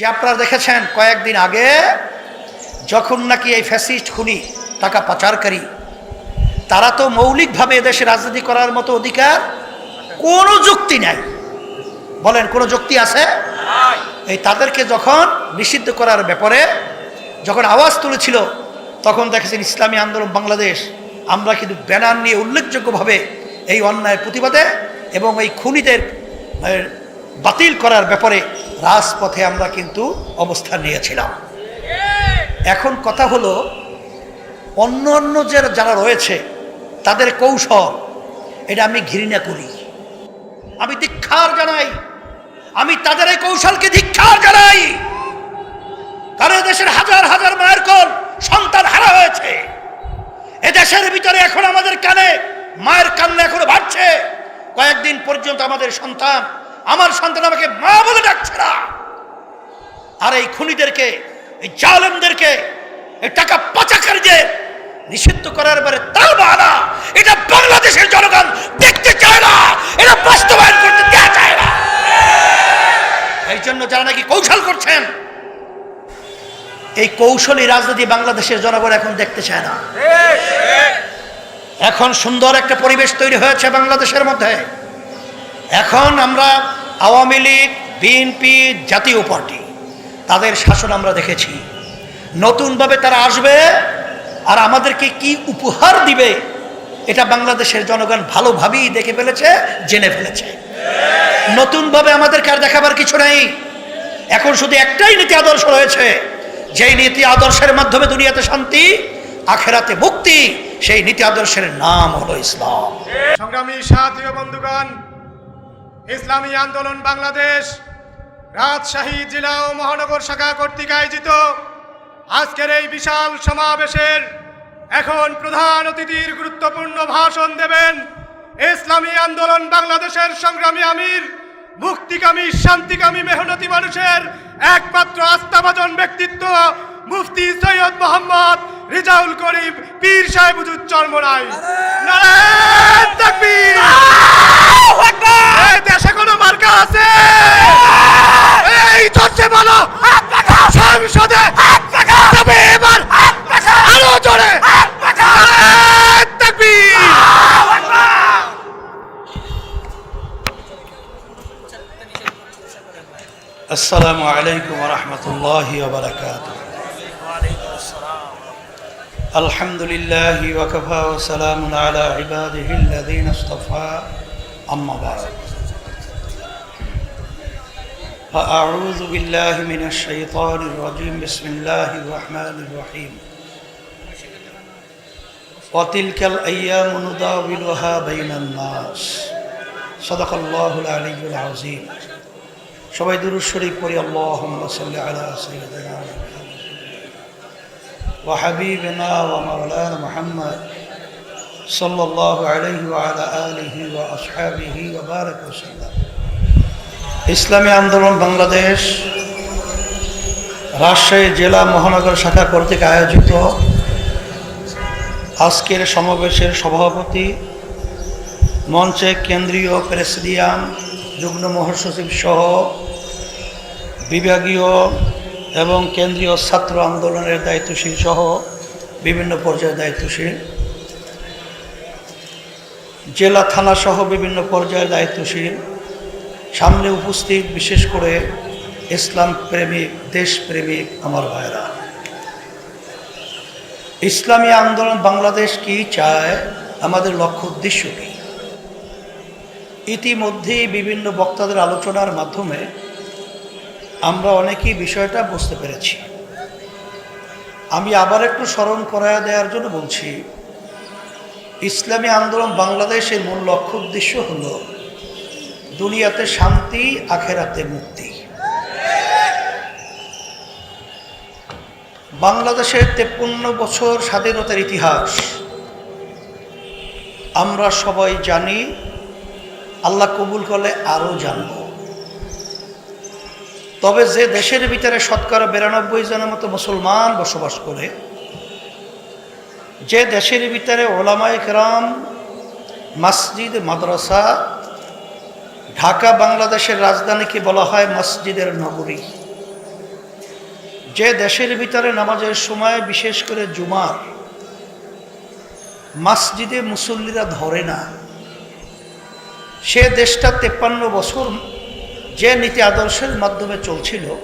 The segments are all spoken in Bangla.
যে আপনারা দেখেছেন কয়েকদিন আগে, যখন নাকি এই ফ্যাসিস্ট খুনি, টাকা পাচারকারী, তারা তো মৌলিকভাবে এদেশে রাজনীতি করার মতো অধিকার কোনো যুক্তি নাই। বলেন, কোনো যুক্তি আছে? এই তাদেরকে যখন নিষিদ্ধ করার ব্যাপারে যখন আওয়াজ তুলেছিল, তখন দেখেছেন ইসলামী আন্দোলন বাংলাদেশ, আমরা কিন্তু ব্যানার নিয়ে উল্লেখযোগ্যভাবে এই অন্যায়ের প্রতিবাদে এবং এই খুনিদের বাতিল করার ব্যাপারে রাজপথে আমরা কিন্তু অবস্থান নিয়েছিলাম। এখন কথা হলো, অন্য অন্য যে যারা রয়েছে, তাদের কৌশল, এটা আমি ঘৃণা করি। আমি ধিক্ষার জানাই। আমি তাদের এই কৌশলকে ধিক্ষার জানাই। কারণ দেশের হাজার হাজার মায়ের কোল সন্তান হারা হয়েছে। এ দেশের ভিতরে এখন আমাদের কানে মায়ের কান্না এখনও বাড়ছে। কয়েকদিন পর্যন্ত আমাদের সন্তান আমার সন্তান আমাকে মা বলে ডাকছে না। আর এই খুনিদেরকে এই জালেমদেরকে এই টাকা পাচাকারীদের নিষিদ্ধ করার পরে তাও বাহানা এটা বাংলাদেশের জনগণ দেখতে চায় না এটা বাস্তবায়ন করতে দেওয়া চায় না। এই জন্য যারা নাকি কৌশল করছেন এই কৌশলী রাজনীতি বাংলাদেশের জনগণ এখন দেখতে চায় না। এখন সুন্দর একটা পরিবেশ তৈরি হয়েছে বাংলাদেশের মধ্যে। এখন আমরা আওয়ামী লীগ, বিএনপি জাতীয় পার্টি, তাদের শাসন আমরা দেখেছি। নতুনভাবে তারা আসবে আর আমাদেরকে কি উপহার দিবে, এটা বাংলাদেশের জনগণ ভালোভাবেই দেখে ফেলেছে, জেনে ফেলেছে। নতুনভাবে আমাদেরকে আর দেখাবার কিছু নেই। এখন শুধু একটাই নীতি আদর্শ রয়েছে, যেই নীতি আদর্শের মাধ্যমে দুনিয়াতে শান্তি, আখেরাতে মুক্তি, সেই নীতি আদর্শের নাম হলো ইসলাম। সংগ্রামী সাথী বন্ধুগণ ইসলামী আন্দোলন বাংলাদেশ, রাজশাহী জেলা ও মহানগর শাখা কর্তৃক আয়োজিত। আজকের এই বিশাল সমাবেশের এখন প্রধান অতিথির গুরুত্বপূর্ণ ভাষণ দেবেন ইসলামী আন্দোলন বাংলাদেশের সংগ্রামী আমির, মুক্তিকামী, শান্তিকামী, মেহনতি মানুষের একমাত্র আস্থাভাজন ব্যক্তিত্ব মুফতি সৈয়দ মোহাম্মদ রিজাউল করিম পীর সাহেব চরমরাই নারায়ণ দেশে কোনো মার্কা আছে? এই চলছে বলো। সংসদে তবে এবার আরও জোরে। আসসালামু আলাইকুম রহমতুল্লাহ বারকাত আলা ইবাদিহিল্লাযীন ইসতাফা আম্মা বা'দ فأعوذ بالله من الشيطان الرجيم بسم الله الرحمن الرحيم وتلك الأيام نداولها بين الناس صدق الله العلي العظيم সবাই দুরুদ শরীফ পড়ি আল্লাহুম্মা সাল্লি আলা সাইয়্যিদিনা ওয়া হাবিবিনা ওয়া মাওলানা মুহাম্মদ ওয়া আলা আলিহি ওয়া আসহাবিহি ওয়া বারাকা ওয়াসাল্লাম ইসলামী আন্দোলন বাংলাদেশ, রাজশাহী জেলা মহানগর শাখা কর্তৃক আয়োজিত। আজকের সমাবেশের সভাপতি মঞ্চে কেন্দ্রীয় প্রেসিডিয়াম, যুগ্ম মহাসচিব সহ বিভাগীয় এবং কেন্দ্রীয় ছাত্র আন্দোলনের দায়িত্বশীল সহ বিভিন্ন পর্যায়ে দায়িত্বশীল জেলা, থানা সহ বিভিন্ন পর্যায়ে দায়িত্বশীল। সামনে উপস্থিত বিশেষ করে ইসলাম প্রেমিক দেশপ্রেমিক আমার ভাইরা ইসলামী আন্দোলন বাংলাদেশ কি চায়, আমাদের লক্ষ্য উদ্দেশ্য কী? ইতিমধ্যেই বিভিন্ন বক্তাদের আলোচনার মাধ্যমে আমরা অনেকেই বিষয়টা বুঝতে পেরেছি। আমি আবার একটু স্মরণ করায় দেওয়ার জন্য বলছি ইসলামী আন্দোলন বাংলাদেশের মূল লক্ষ্য উদ্দেশ্য হল দুনিয়াতে শান্তি, আখেরাতে মুক্তি। বাংলাদেশের তেপ্পন্ন বছর স্বাধীনতার ইতিহাস, আমরা সবাই জানি, আল্লাহ কবুল করলে আরও জানব। তবে যে দেশের ভিতরে শতকরা বিরানব্বই জনের মতো মুসলমান বসবাস করে যে দেশের ভিতরে ওলামাই কেরাম মসজিদ, মাদ্রাসা, ঢাকা, বাংলাদেশের রাজধানীকে বলা হয় মসজিদের নগরী। যে দেশের ভিতরে নামাজের সময়, বিশেষ করে জুমার, মসজিদে মুসল্লিরা ধরে না। সে দেশটা তেপ্পান্ন বছর যে নীতি আদর্শের মাধ্যমে চলছিল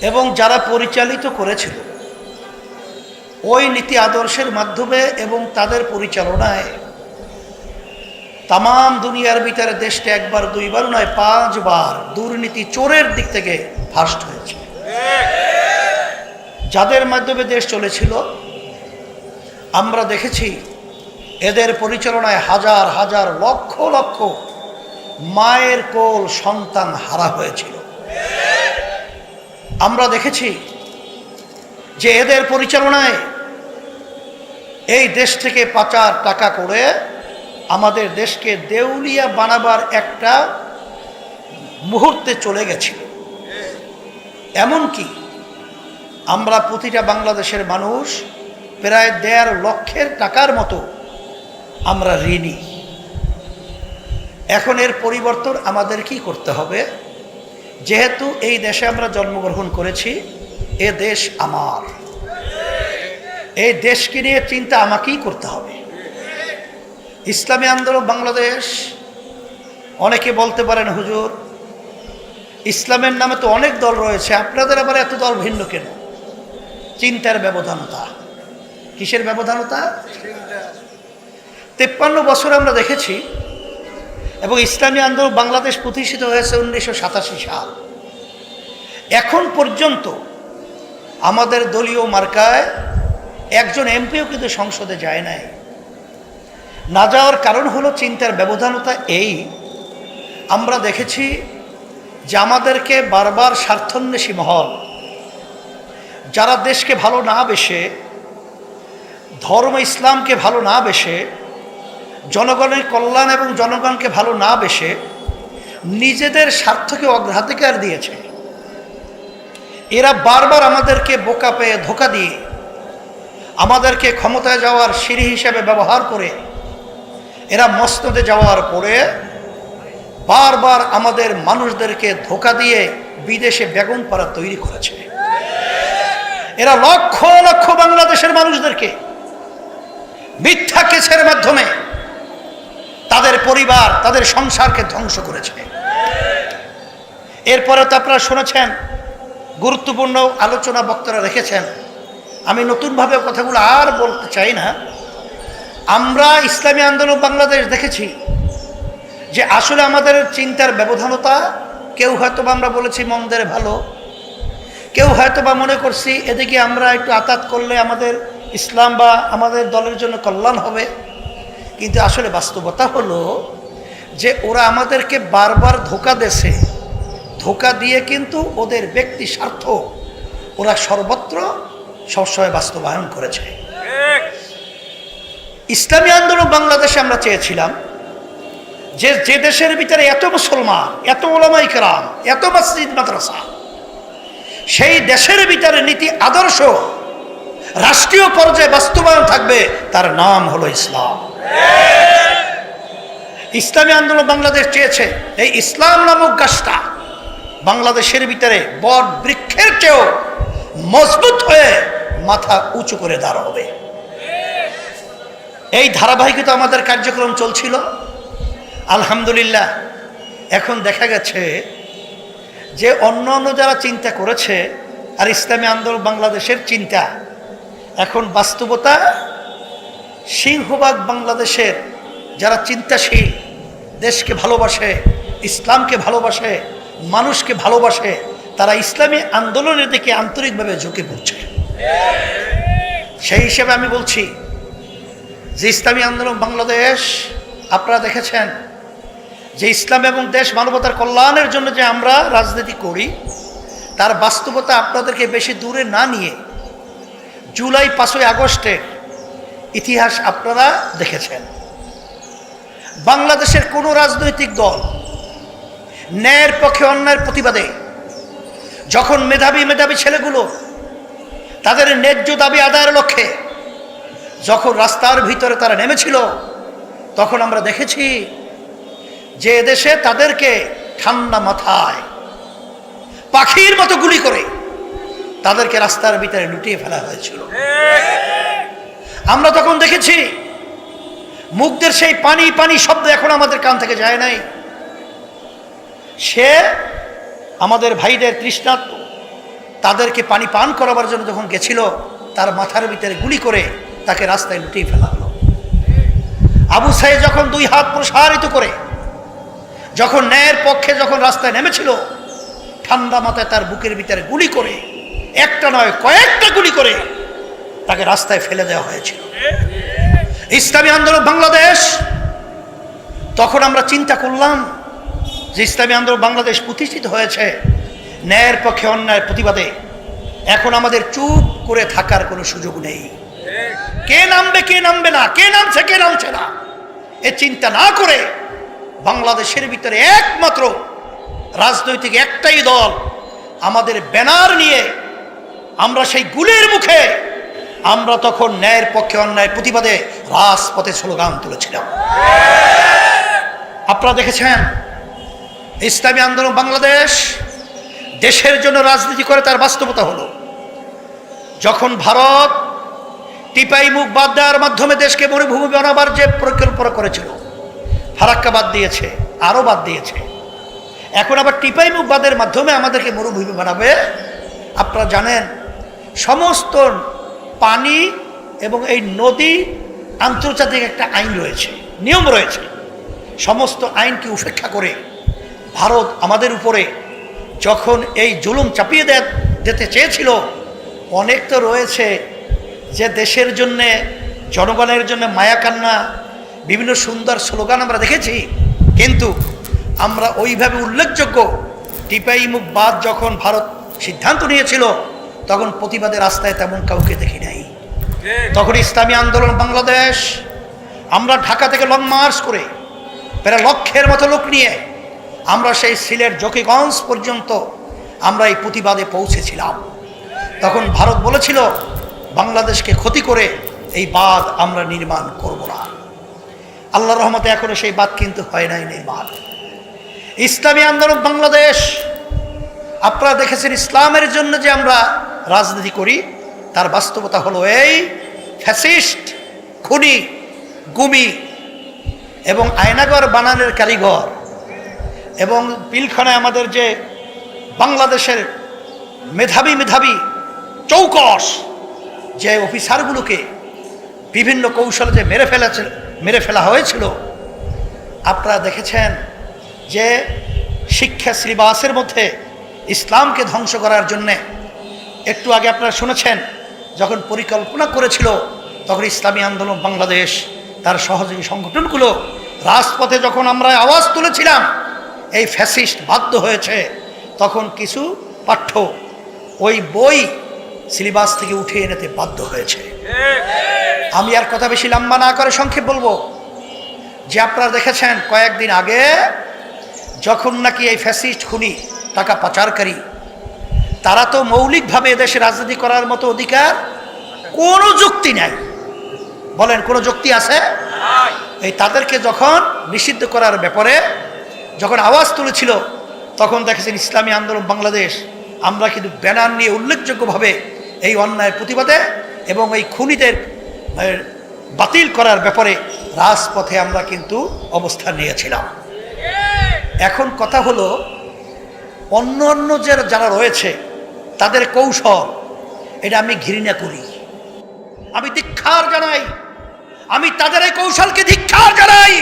এবং যারা পরিচালিত করেছিল ওই নীতি আদর্শের মাধ্যমে এবং তাদের পরিচালনায়। তাম দুনিয়ার ভিতরে দেশটা একবার, দুইবার নয়, পাঁচবার দুর্নীতি চোরের দিক থেকে ফার্স্ট হয়েছে। যাদের মাধ্যমে দেশ চলেছিল, আমরা দেখেছি এদের পরিচালনায় হাজার হাজার, লক্ষ লক্ষ মায়ের কোল সন্তান হারা হয়েছিল। আমরা দেখেছি যে এদের পরিচালনায় এই দেশ থেকে পাচার টাকা করে আমাদের দেশকে দেউলিয়া বানাবার একটা মুহূর্তে চলে গেছিল। এমনকি আমরা প্রতিটা বাংলাদেশের মানুষ প্রায় দেড় লক্ষের টাকার মতো আমরা ঋণী। এখন এর পরিবর্তন আমাদের কি করতে হবে? যেহেতু এই দেশে আমরা জন্মগ্রহণ করেছি এ দেশ আমার। এই দেশকে নিয়ে চিন্তা আমাকেই করতে হবে। ইসলামী আন্দোলন বাংলাদেশ, অনেকে বলতে পারেন, হুজুর, ইসলামের নামে তো অনেক দল রয়েছে, আপনাদের আবার এত দল ভিন্ন কেন? চিন্তার ব্যবধানতা। কিসের ব্যবধানতা? তেপ্পান্ন বছর আমরা দেখেছি, এবং ইসলামী আন্দোলন বাংলাদেশ প্রতিষ্ঠিত হয়েছে উনিশশো সাতাশি সাল। এখন পর্যন্ত আমাদের দলীয় মার্কায় একজন এমপিও কিন্তু সংসদে যায় নাই। না যাওয়ার কারণ হলো চিন্তার ব্যবধানতা এই। আমরা দেখেছি যে আমাদেরকে বারবার স্বার্থন্বেষী মহল, যারা দেশকে ভালো না বেসে ধর্ম ইসলামকে ভালো না বেসে জনগণের কল্যাণ এবং জনগণকে ভালো না বেসে নিজেদের স্বার্থকে অগ্রাধিকার দিয়েছে। এরা বারবার আমাদেরকে বোকা পেয়ে ধোকা দিয়ে, আমাদেরকে ক্ষমতায় যাওয়ার সিঁড়ি হিসেবে ব্যবহার করে, এরা মসনদে যাওয়ার পরে বারবার আমাদের মানুষদেরকে ধোকা দিয়ে বিদেশে বেগুন পাড়া তৈরি করেছে। এরা লক্ষ লক্ষ বাংলাদেশের মানুষদেরকে মিথ্যা কেসের মাধ্যমে তাদের পরিবার, তাদের সংসারকে ধ্বংস করেছে। এরপরে তো আপনারা শুনেছেন গুরুত্বপূর্ণ আলোচনা বক্তারা রেখেছেন। আমি নতুনভাবে কথাগুলো আর বলতে চাই না। আমরা ইসলামী আন্দোলন বাংলাদেশ দেখেছি যে আসলে আমাদের চিন্তার ব্যবধানতা, কেউ হয়তো আমরা বলেছি মন্দের ভালো, কেউ হয়তো বা মনে করছি এদিকে আমরা একটু আতাত করলে আমাদের ইসলাম বা আমাদের দলের জন্য কল্যাণ হবে। কিন্তু আসলে বাস্তবতা হলো যে ওরা আমাদেরকে বারবার ধোকা দেশে ধোকা দিয়ে কিন্তু ওদের ব্যক্তি স্বার্থ ওরা সর্বত্র সবসময় বাস্তবায়ন করেছে। ইসলামী আন্দোলন বাংলাদেশে আমরা চেয়েছিলাম যে যে দেশের ভিতরে এত মুসলমান, এত ওলামাই কেরাম, এত মসজিদ, মাদ্রাসা, সেই দেশের ভিতরে নীতি আদর্শ, রাষ্ট্রীয় পর্যায়ে বাস্তবায়ন থাকবে, তার নাম হলো ইসলাম। ইসলামী আন্দোলন বাংলাদেশ চেয়েছে, এই ইসলাম নামক গাছটা বাংলাদেশের ভিতরে বট বৃক্ষের চেয়েও মজবুত হয়ে মাথা উঁচু করে দাঁড়া হবে। এই ধারাবাহিকতা আমাদের কার্যক্রম চলছিল। আলহামদুলিল্লাহ, এখন দেখা গেছে যে অন্য অন্য যারা চিন্তা করেছে আর ইসলামী আন্দোলন বাংলাদেশের চিন্তা, এখন বাস্তবতা সিংহবাগ বাংলাদেশের যারা চিন্তাশীল, দেশকে ভালোবাসে, ইসলামকে ভালোবাসে মানুষকে ভালোবাসে, তারা ইসলামী আন্দোলনের দিকে আন্তরিকভাবে ঝুঁকে পড়ছে। সেই হিসেবে আমি বলছি, যে ইসলামী আন্দোলন বাংলাদেশ, আপনারা দেখেছেন যে ইসলাম এবং দেশ মানবতার কল্যাণের জন্য যে আমরা রাজনীতি করি, তার বাস্তবতা আপনাদেরকে বেশি দূরে না নিয়ে জুলাই পাঁচই আগস্টের ইতিহাস আপনারা দেখেছেন। বাংলাদেশের কোনো রাজনৈতিক দল ন্যায়ের পক্ষে অন্যায়ের প্রতিবাদে যখন মেধাবী মেধাবী ছেলেগুলো তাদের ন্যায্য দাবি আদায়ের লক্ষ্যে যখন রাস্তার ভিতরে তারা নেমেছিল, তখন আমরা দেখেছি যে এদেশে তাদেরকে ঠান্ডা মাথায় পাখির মতো গুলি করে তাদেরকে রাস্তার ভিতরে লুটিয়ে ফেলা হয়েছিল। আমরা তখন দেখেছি মুখদের সেই পানি পানি শব্দ এখন আমাদের কান থেকে যায় নাই। সে আমাদের ভাইদের তৃষ্ণার্ত তাদেরকে পানি পান করাবার জন্য যখন গেছিল, তার মাথার ভিতরে গুলি করে তাকে রাস্তায় লুটিয়ে ফেলা হলো। আবু সাহেব যখন দুই হাত প্রসারিত করে, যখন ন্যায়ের পক্ষে যখন রাস্তায় নেমেছিল, ঠান্ডা মাথায় তার বুকের ভিতরে গুলি করে, একটা নয়, কয়েকটা গুলি করে তাকে রাস্তায় ফেলে দেওয়া হয়েছিল। ইসলামী আন্দোলন বাংলাদেশ, তখন আমরা চিন্তা করলাম যে ইসলামী আন্দোলন বাংলাদেশ প্রতিষ্ঠিত হয়েছে, ন্যায়ের পক্ষে অন্যায়ের প্রতিবাদে, এখন আমাদের চুপ করে থাকার কোনো সুযোগ নেই। কে নামবে কে নামবে না, কে নামছে কে নামছে না, এ চিন্তা না করে বাংলাদেশের ভিতরে একমাত্র রাজনৈতিক একটাই দল, আমাদের ব্যানার নিয়ে আমরা সেই গুলের মুখে আমরা তখন ন্যায়ের পক্ষে অন্যায় প্রতিবাদে রাজপথে স্লোগান তুলেছিলাম। আপনারা দেখেছেন? ইসলামী আন্দোলন বাংলাদেশ দেশের জন্য রাজনীতি করে তার বাস্তবতা হলো, যখন ভারত টিপাই মুখ বাদ দেওয়ার মাধ্যমে দেশকে মরুভূমি বানাবার যে পরিকল্পনা করেছিল, ফারাক্কা বাদ দিয়েছে, আরও বাদ দিয়েছে, এখন আবার টিপাই মুখ বাদের মাধ্যমে আমাদেরকে মরুভূমি বানাবে। আপনারা জানেন, সমস্ত পানি এবং এই নদী আন্তর্জাতিক একটা আইন রয়েছে, নিয়ম রয়েছে, সমস্ত আইনকে উপেক্ষা করে ভারত আমাদের উপরে যখন এই জুলুম চাপিয়ে দে- দিতে চেয়েছিল, অনেক তো রয়েছে যে দেশের জন্যে, জনগণের জন্য মায়া কান্না বিভিন্ন সুন্দর স্লোগান আমরা দেখেছি। কিন্তু আমরা ওইভাবে উল্লেখযোগ্য টিপাই মুখ বাদ যখন ভারত সিদ্ধান্ত নিয়েছিল, তখন প্রতিবাদের রাস্তায় তেমন কাউকে দেখি নাই। তখন ইসলামী আন্দোলন বাংলাদেশ, আমরা ঢাকা থেকে লং মার্চ করে প্রায় লক্ষের মতো লোক নিয়ে আমরা সেই সিলেট জকিগঞ্জ পর্যন্ত আমরা এই প্রতিবাদে পৌঁছেছিলাম। তখন ভারত বলেছিল, বাংলাদেশকে ক্ষতি করে এই বাঁধ আমরা নির্মাণ করব না। আল্লাহ রহমতে এখনও সেই বাঁধ কিন্তু হয় নাই নির্মাণ। ইসলামী আন্দোলন বাংলাদেশ, আপনারা দেখেছেন ইসলামের জন্য যে আমরা রাজনীতি করি, তার বাস্তবতা হলো এই, ফ্যাসিস্ট, খুনি, গুমি এবং আয়নাগর বানানোর কারিগর। এবং পিলখানায় আমাদের যে বাংলাদেশের মেধাবী মেধাবী চৌকস, যে অফিসারগুলোকে বিভিন্ন কৌশলে যে মেরে ফেলেছে, মেরে ফেলা হয়েছিল, আপনারা দেখেছেন যে শিক্ষা সিলেবাসের মধ্যে ইসলামকে ধ্বংস করার জন্যে একটু আগে আপনারা শুনেছেন, যখন পরিকল্পনা করেছিল তখন ইসলামী আন্দোলন বাংলাদেশ, তার সহযোগী সংগঠনগুলো রাজপথে যখন আমরা আওয়াজ তুলেছিলাম এই ফ্যাসিস্ট বাধ্য হয়েছে, তখন কিছু পাঠ্য ওই বই সিলেবাস থেকে উঠিয়ে এনেতে বাধ্য হয়েছে। আমি আর কথা বেশি লম্বা না করে সংক্ষেপ বলব। যে আপনারা দেখেছেন কয়েকদিন আগে, যখন নাকি এই ফ্যাসিস্ট খুনি, টাকা পাচারকারী, তারা তো মৌলিকভাবে এদেশে রাজনীতি করার মতো অধিকার কোনো যুক্তি নাই। বলেন, কোনো যুক্তি আছে? এই তাদেরকে যখন নিষিদ্ধ করার ব্যাপারে যখন আওয়াজ তুলেছিল, তখন দেখেছেন ইসলামী আন্দোলন বাংলাদেশ। আমরা কিন্তু ব্যানার নিয়ে উল্লেখযোগ্যভাবে এই অন্যায়ের প্রতিবাদে এবং এই খুনিদের বাতিল করার ব্যাপারে রাজপথে আমরা কিন্তু অবস্থান নিয়েছিলাম। এখন কথা হলো, অন্য অন্য যে যারা রয়েছে, তাদের কৌশল, এটা আমি ঘৃণা করি। আমি ধিক্ষার জানাই। আমি তাদের এই কৌশলকে ধিক্ষার জানাই।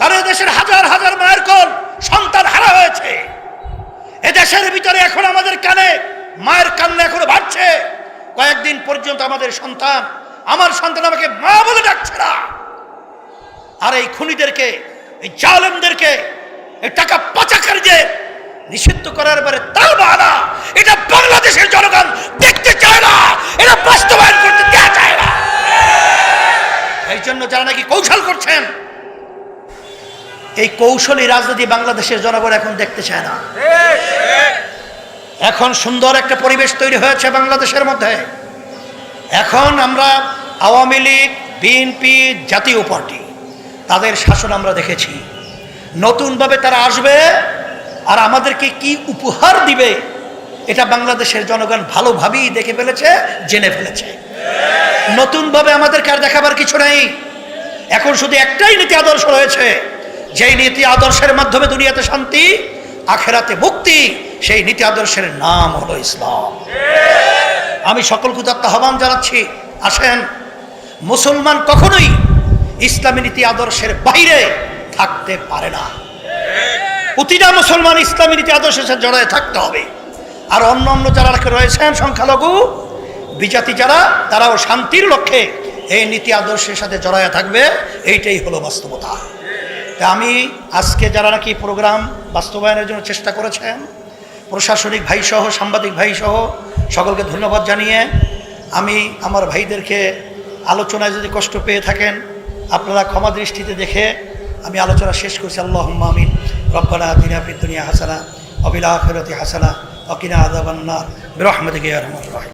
কারণ দেশের হাজার হাজার মায়ের কোল সন্তান হারা হয়েছে। এ দেশের ভিতরে এখন আমাদের কানে মায়ের কান্না এখনও বাড়ছে। কয়েকদিন পর্যন্ত আমাদের সন্তান, আমার সন্তান আমাকে মা বলে ডাকছে না। আর এই খুনিদেরকে, এই জালেমদেরকে, এই টাকা যে নিষিদ্ধ করার পরে তার বাহানা। এটা বাংলাদেশের জনগণ দেখতে চায় না এটা বাস্তবায়ন করতে দেওয়া চায় না এই জন্য যারা নাকি কৌশল করছেন এই কৌশলী রাজনীতি বাংলাদেশের জনগণ এখন দেখতে চায় না। এখন সুন্দর একটা পরিবেশ তৈরি হয়েছে বাংলাদেশের মধ্যে। এখন আমরা আওয়ামী লীগ, বিএনপি জাতীয় পার্টি, তাদের শাসন আমরা দেখেছি। নতুনভাবে তারা আসবে আর আমাদেরকে কি উপহার দিবে, এটা বাংলাদেশের জনগণ ভালোভাবেই দেখে ফেলেছে, জেনে ফেলেছে। নতুনভাবে আমাদেরকে আর দেখাবার কিছু নেই। এখন শুধু একটাই নীতি আদর্শ রয়েছে যেই নীতি আদর্শের মাধ্যমে দুনিয়াতে শান্তি, আখেরাতে মুক্তি, সেই নীতি আদর্শের নাম হলো ইসলাম। আমি সকল কুতাত্তা আহ্বান জানাচ্ছি, আসেন, মুসলমান কখনোই ইসলামী নীতি আদর্শের বাইরে থাকতে পারে না। প্রতিটা মুসলমান ইসলামী নীতি আদর্শের সাথে জড়ায় থাকতে হবে। আর অন্য অন্য যারা রয়েছেন, সংখ্যালঘু, বিজাতি যারা, তারাও শান্তির লক্ষ্যে এই নীতি আদর্শের সাথে জড়ায় থাকবে, এইটাই হলো বাস্তবতা। আমি আজকে যারা নাকি প্রোগ্রাম বাস্তবায়নের জন্য চেষ্টা করেছেন, প্রশাসনিক ভাইসহ সাংবাদিক ভাইসহ সকলকে ধন্যবাদ জানিয়ে আমি আমার ভাইদেরকে আলোচনায় যদি কষ্ট পেয়ে থাকেন, আপনারা ক্ষমা দৃষ্টিতে দেখে আমি আলোচনা শেষ করছি। আল্লাহ আমিন। রব্বানা দিনা দুনিয়া হাসানা অবিলা ফেরতি হাসানা অকিনা আদাবান্না রহমদিকে রহমান রহিম।